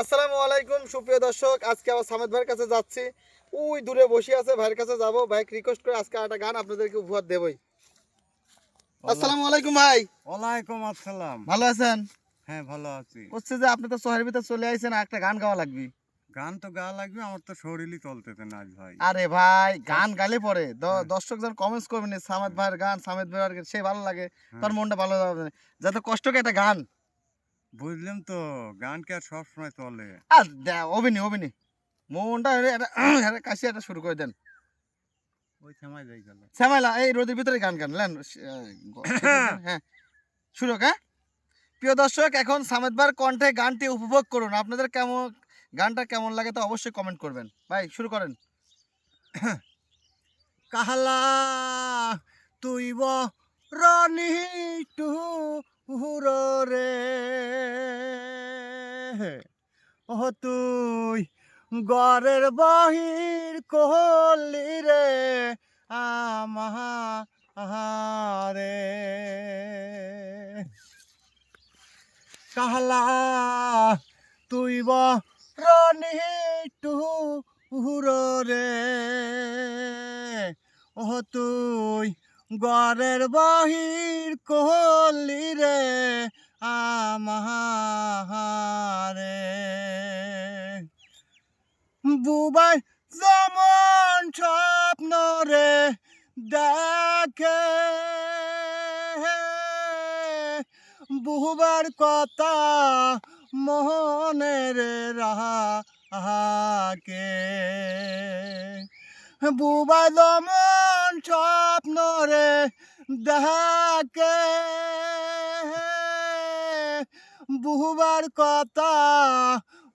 আসসালামু আলাইকুম সুপ্রিয় দর্শক। আজকে আবার সামেদ ভাইয়ের কাছে যাচ্ছি। ওই দূরে বসে আছে ভাইয়ের কাছে যাব। ভাইকে রিকোয়েস্ট করে আজকে একটা গান আপনাদেরকে উপহার দেবই। আসসালামু আলাইকুম ভাই। ওয়ালাইকুম আসসালাম। ভালো আছেন? হ্যাঁ ভালো আছি। হচ্ছে যে আপনি তো শহরের ভিতরে চলে আইছেন একটা গান গাওয়া লাগবে। গান তো গাওয়া লাগবে আমার তো শরীরই চলতেছে না আজ ভাই। আরে ভাই গান গালে পরে। হ্যাঁ। দর্শক জন কমেন্টস করবেন সামেদ ভাইয়ের গান সামেদ ভাইয়ের সে ভালো লাগে হ্যাঁ। তার মনটা ভালো হবে। যাতে কষ্ট করে একটা গান বুঝলাম তো গান কি আর সবসময় চলে? আর দে- অভিনয় অভিনয়। মনটা কাশি একটা শুরু করে দেন। ওই যাই গেল। শ্যামাইলা এই রোদের ভিতরে গান গান লেন হ্যাঁ। শুরু হ্যাঁ। প্রিয় দর্শক এখন সামেদ ভাইয়ের কণ্ঠে গানটি উপভোগ করুন। আপনাদের কেমন গানটা কেমন লাগে তো অবশ্যই কমেন্ট করবেন। ভাই শুরু করেন। কাহালা তুই ব রনি টু রে ও তুই গড়ের বাহির কহলি রে আমারে কাহলা তুই ব রনি টু রে। ও তুই গড়ের বাহির কহলি রে আমারে বুবাই যেমন স্বপ্ন রে দেখে। বহুবার কথা মোহনের রাহাকে। বুবা যেমন স্বপ্ন রে দেখে। বহুবার কথা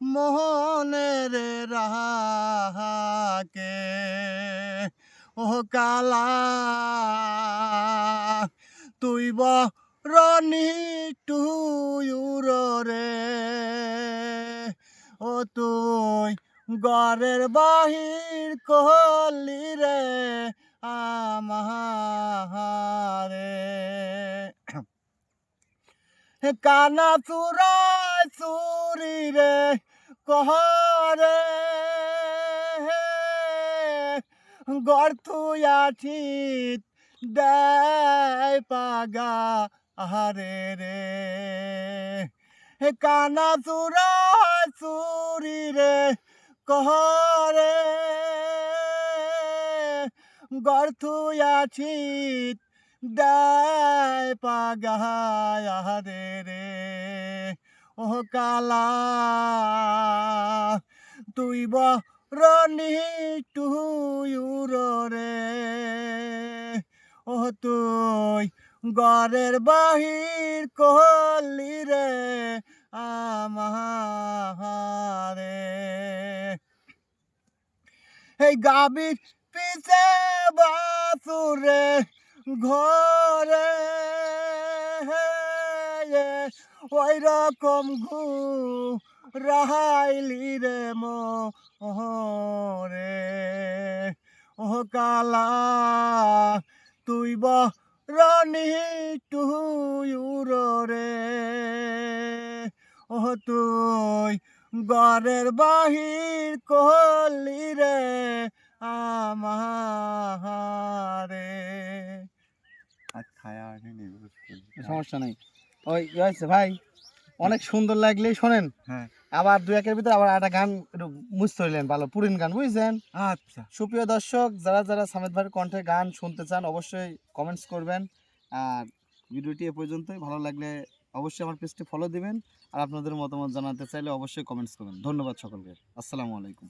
মোহনের কালা। তুই ব রনি টুয়ুর রে। ও তুই গড়ের বাহির কহলি রে আমারে কানা চুরাই চুরি রে কহরে তুই আঠিত দেয় পাগা আহারে রে। কানা চুরাই চুরি রে কহরে। তুই আঠিত দেয় পাগায় আহারে রে। ও কালা, তুই ব রনি টুয়ুর রে ও তুই গড়ের বাহির কহলি রে আমারে এই গাবির পিছে বাসুরে ঘরে। ওই রকম ঘু রাহাইলি রে মোরে ও কালা তুই ব রনি টুয়ুর রে ও তুই গড়ের বাহির কহলি রে আমারে সমস্যা নাই। ওই ভাই। অনেক সুন্দর লাগলে শোনেন। হ্যাঁ। আবার দু একের ভিতরে আবার একটা গান একটু ধরলেন ভালো পুরিন গান বুঝছেন? আচ্ছা। সুপ্রিয় দর্শক যারা যারা সামেদ ভাইয়ের কণ্ঠে গান শুনতে চান অবশ্যই কমেন্টস করবেন। আর ভিডিওটি এ পর্যন্তই ভালো লাগলে অবশ্যই আমার পেজটি ফলো দিবেন। আর আপনাদের মতামত জানাতে চাইলে অবশ্যই কমেন্টস করবেন। ধন্যবাদ সকলকে। আসসালামু আলাইকুম।